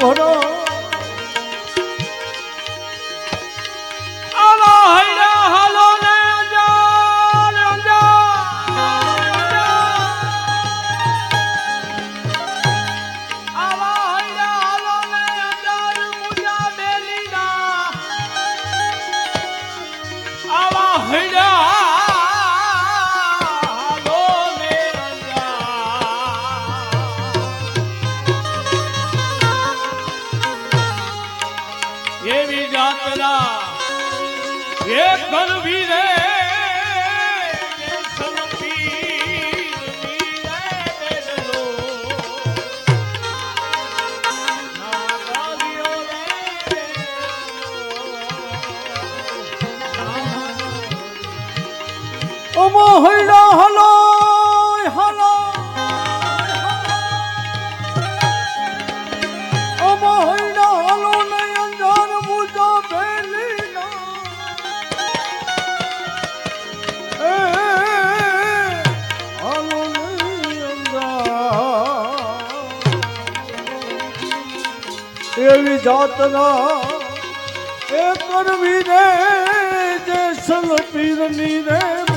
ભરો હૈડા જાતના એ કરવી રે જે સલ પીરની રે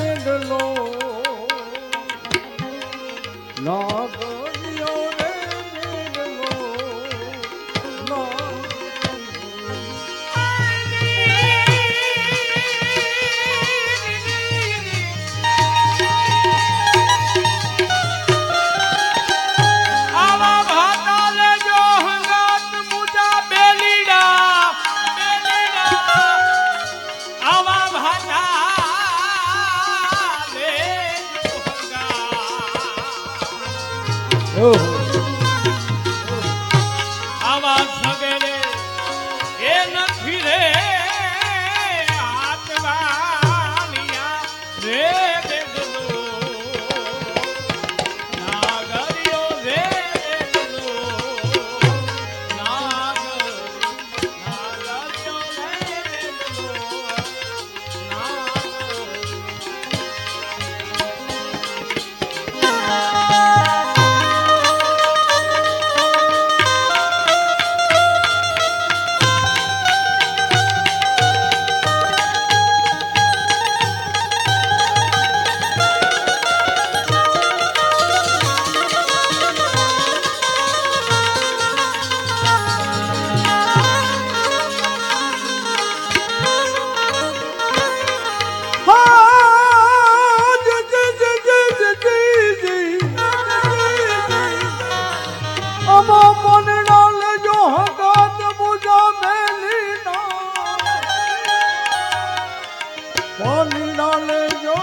કોની ડાલે જો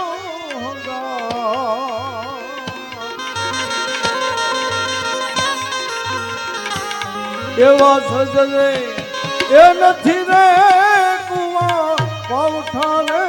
એવા સજરે એ નથી રે કુવા પાવઠા રે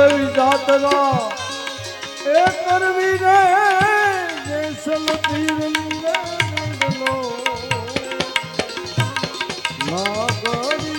જેવી જાતના એ કરવી રે જેસલ તીર નાગરી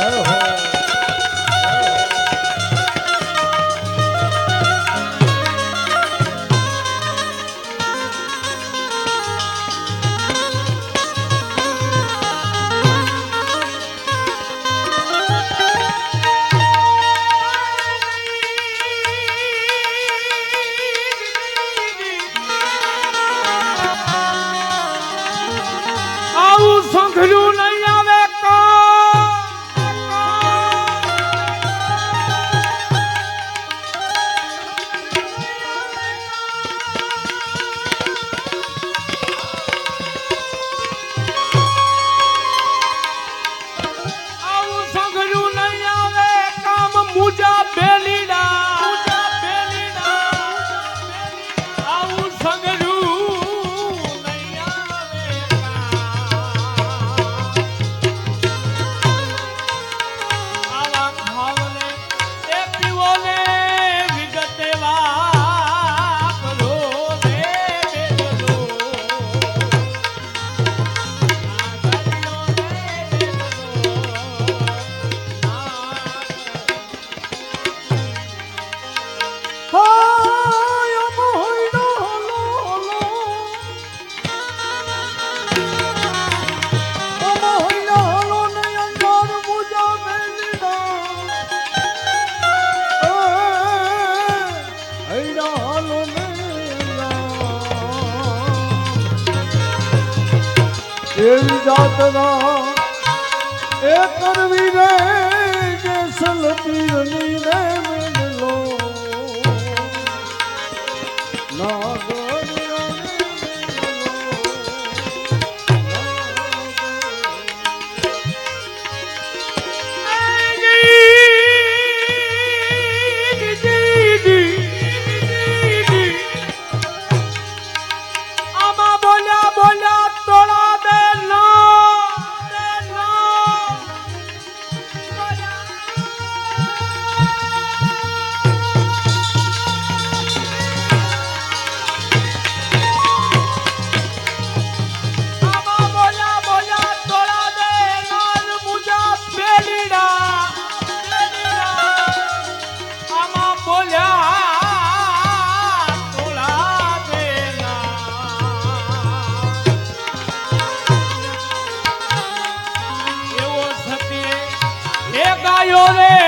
હો Oh. you. Zion.